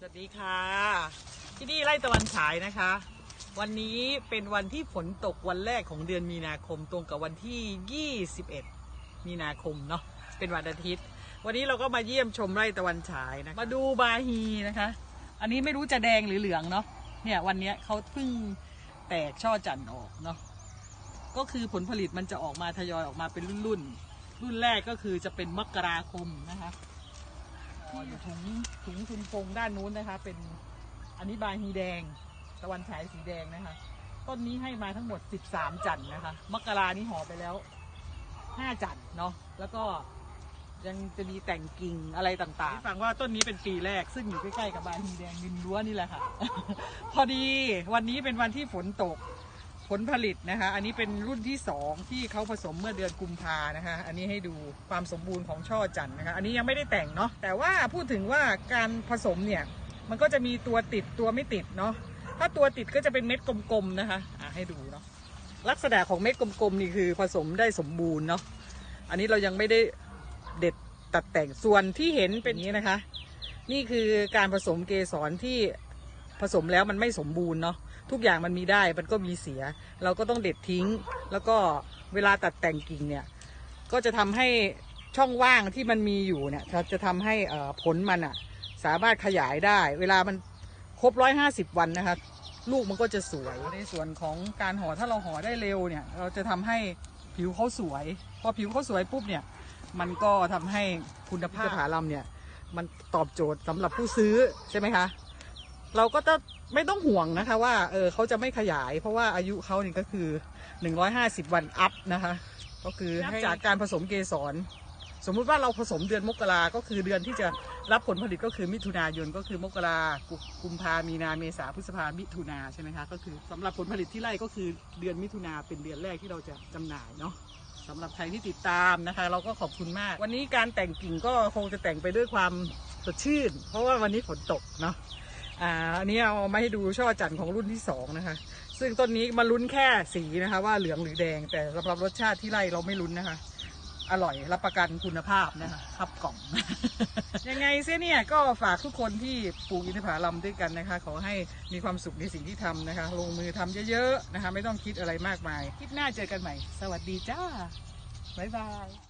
สวัสดีค่ะ ที่นี่ไร่ตะวันฉายนะคะ วันนี้เป็นวันที่ฝนตกวันแรกของเดือนมีนาคมตรงกับวันที่ 21 มีนาคมเนาะเป็นวันอาทิตย์ วันนี้เราก็มาเยี่ยมชมไร่ตะวันฉายนะมาดูบาฮีนะคะ อันนี้ไม่รู้จะแดงหรือเหลืองเนาะเนี่ยวันนี้เขาเพิ่งแตกช่อจันทร์ออกเนาะก็คือผลผลิตมันจะออกมาทยอยออกมาเป็นรุ่นๆรุ่นแรกก็คือจะเป็นมกราคมนะคะ อยู่ถุงถุงทุนฟงด้านนู้นนะคะ เป็นอันนี้บาฮีแดง ตะวันฉายสีแดงนะคะ ต้นนี้ให้มาทั้งหมด 13 จันทร์นะคะ มกรานี้ห่อไปแล้ว 5 จันทร์เนาะแล้วก็ยังจะมีแต่งกิ่งอะไรต่างๆฟังว่าต้นนี้เป็นปีแรก ซึ่งอยู่ใกล้ๆกับบานฮีแดงริมรั้วนี่แหละค่ะ พอดีวันนี้เป็นวันที่ฝนตก ผลผลิตนะคะ อันนี้เป็นรุ่นที่สองที่เขาผสมเมื่อเดือนกุมภานะคะ อันนี้ให้ดูความสมบูรณ์ของช่อจันทร์นะคะ อันนี้ยังไม่ได้แต่งเนาะ แต่ว่าพูดถึงว่าการผสมเนี่ย มันก็จะมีตัวติดตัวไม่ติดเนาะ ถ้าตัวติดก็จะเป็นเม็ดกลมๆนะคะ อะให้ดูเนาะ ลักษณะของเม็ดกลมๆนี่คือผสมได้สมบูรณ์เนาะ อันนี้เรายังไม่ได้เด็ดตัดแต่ง ส่วนที่เห็นเป็นนี้นะคะ นี่คือการผสมเกสรที่ผสมแล้วมันไม่สมบูรณ์เนาะ ทุกอย่างมันมีได้มันก็มีเสีย เราก็ต้องเด็ดทิ้ง แล้วก็เวลาตัดแต่งกิ่งเนี่ย ก็จะทำให้ช่องว่างที่มันมีอยู่เนี่ยจะจะทำให้เอ่อผลมันอะสามารถขยายได้ เวลามันครบร้อยห้าสิบวันนะคะลูกมันก็จะสวยในส่วนของการห่อถ้าเราห่อได้เร็วเนี่ย เราจะทำให้ผิวเขาสวย พอผิวเขาสวยปุ๊บเนี่ย มันก็ทำให้คุณภาพผาลำเนี่ย มันตอบโจทย์สำหรับผู้ซื้อใช่ไหมคะ เราก็จะไม่ต้องห่วงนะคะว่าเออเขาจะไม่ขยาย เพราะว่าอายุเขานี่ก็คือ 150 วันอัพนะคะ ก็คือให้จากการผสมเกสร สมมุติว่าเราผสมเดือนมกราก็คือเดือนที่จะรับผลผลิตก็คือมิถุนายนก็คือมกรากุกุมภามีนาเมษาพฤษภามิถุนาใช่ไหมคะก็คือสำหรับผลผลิตที่ไร่ก็คือเดือนมิถุนาเป็นเดือนแรกที่เราจะจำหน่ายเนาะสำหรับใครที่ติดตามนะคะ เราก็ขอบคุณมาก วันนี้การแต่งกิ่งก็คงจะแต่งไปด้วยความสดชื่น เพราะว่าวันนี้ฝนตกเนาะ อ่าอันนี้เอามาให้ดูช่อจันทร์ของรุ่นที่สองนะคะ ซึ่งต้นนี้มาลุ้นแค่สีนะคะ ว่าเหลืองหรือแดงแต่สำหรับรสชาติที่ไร่เราไม่ลุ้นนะคะ อร่อยรับประกันคุณภาพนะคะครับกล่อง ยังไงเสียเนี่ยก็ฝากทุกคนที่ปลูกอินทผลัมด้วยกันนะคะ ขอให้มีความสุขในสิ่งที่ทำนะคะ ลงมือทำเยอะๆนะคะ ไม่ต้องคิดอะไรมากมายคลิปหน้าเจอกันใหม่ สวัสดีจ้าบ๊ายบาย